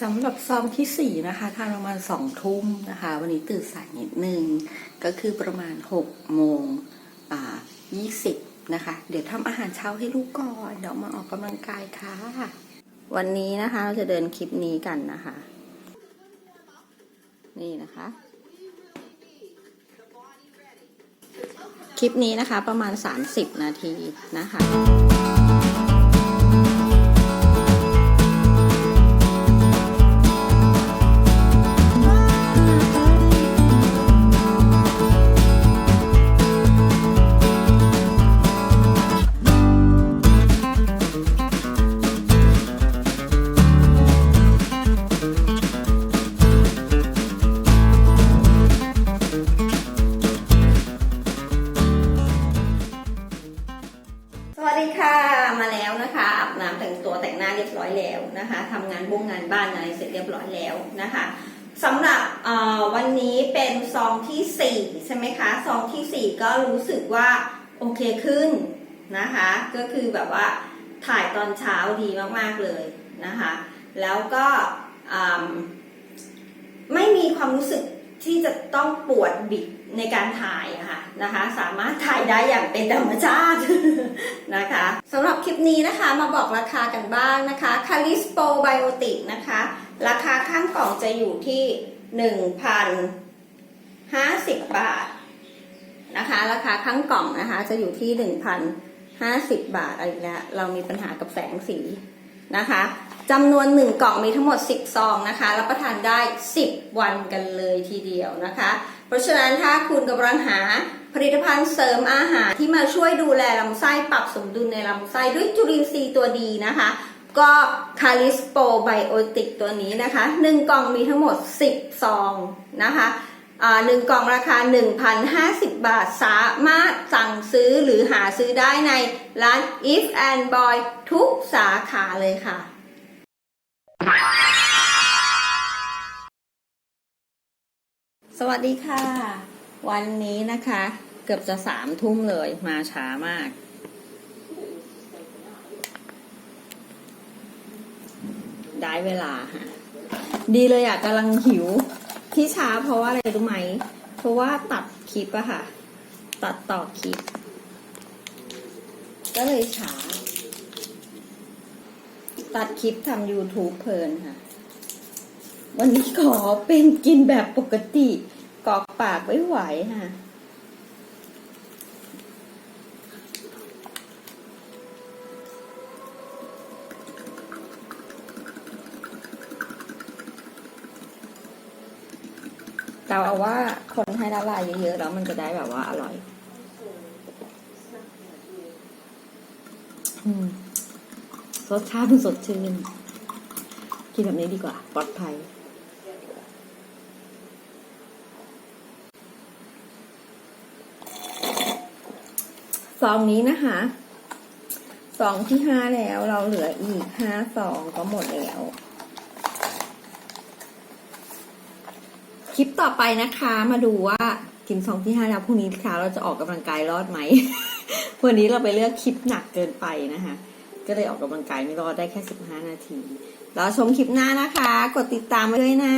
สำหรับซองที่สี่นะคะทานประมาณสองทุ่มนะคะ วันนี้ตื่นสายนิดนึง ก็คือประมาณหกโมงอ่ายี่สิบนะคะ เดี๋ยวทำอาหารเช้าให้ลูกก่อน เดี๋ยวมาออกกำลังกายค่ะ วันนี้นะคะเราจะเดินคลิปนี้กันนะคะ นี่นะคะ คลิปนี้นะคะประมาณ 30 นาทีนะคะ มาแล้วนะคะอาบน้ำแต่งตัวแต่งหน้าเรียบร้อยแล้วนะคะทำงานบุ้งงานบ้านอะไรเสร็จเรียบร้อยแล้วนะคะสำหรับวันนี้เป็นซองที่ 4 ใช่ไหมคะซองทีสี่ 4 ก็รู้สึกว่าโอเคขึ้นนะคะ ก็คือแบบว่าถ่ายตอนเช้าดีมากๆเลยนะคะ แล้วก็ไม่มีความรู้สึกที่จะต้องปวดบิดในการถ่ายะค่ะนะคะ สามารถถ่ายได้อย่างเป็นธรรมชาติ นะคะสำหรับคลิปนี้นะคะมาบอกราคากันบ้างนะคะคาลิสโปไบโอติกนะคะ ราคาข้างกล่องจะอยู่ที่ 1,050 บาทนะคะ ราคาข้างกล่องนะคะ จะอยู่ที่ 1,050 บาทอะไรแล้วเรามีปัญหากับแสงสีนะคะจำนวน 1 กล่องมีทั้งหมด 10 ซองนะคะ รับประทานได้ 10 วันกันเลยทีเดียวนะคะ เพราะฉะนั้นถ้าคุณกำลังหาผลิตภัณฑ์เสริมอาหารที่มาช่วยดูแลลำไส้ปรับสมดุลในลำไส้ด้วยจุลินทรีย์ตัวดีนะคะ ก็คาลิสโปไบโอติกตัวนี้นะคะ 1 กล่องมีทั้งหมด 10 ซองนะคะอ่าหนึ่งกล่องราคา 1,050 บาท สามารถสั่งซื้อหรือหาซื้อได้ในร้าน If and Boy ทุกสาขาเลยค่ะ สวัสดีค่ะ วันนี้นะคะ เกือบจะสามทุ่มเลยมาช้ามาก ได้เวลาค่ะ ดีเลยอะกำลังหิว ที่ช้าเพราะว่าอะไรรู้ไหม เพราะว่าตัดคลิปอะค่ะ ตัดต่อคลิป ก็เลยช้า ตัดคลิปทำ YouTube เพลินค่ะ วันนี้ขอเป็นกินแบบปกติกอกปากไม่ไหวค่ะ เราเอาว่าคนให้ละลายเยอะๆ แล้วมันจะได้แบบว่าอร่อย อืมรสชาติมันสดชื่นกินแบบนี้ดีกว่า ปลอดภัย ซองนี้นะคะซองที่ห้าแล้วเราเหลืออีกห้าซองก็หมดแล้ว คลิปต่อไปนะคะมาดูว่ากินซองที่ห้าแล้วพรุ่งนี้เช้าเราจะออกกำลังกายรอดไหม วันนี้เราไปเลือกคลิปหนักเกินไปนะคะ ก็เลยออกกำลังกายไม่รอดได้แค่สิบห้านาทีรอชมคลิปหน้านะคะ กดติดตามไว้ด้วยนะ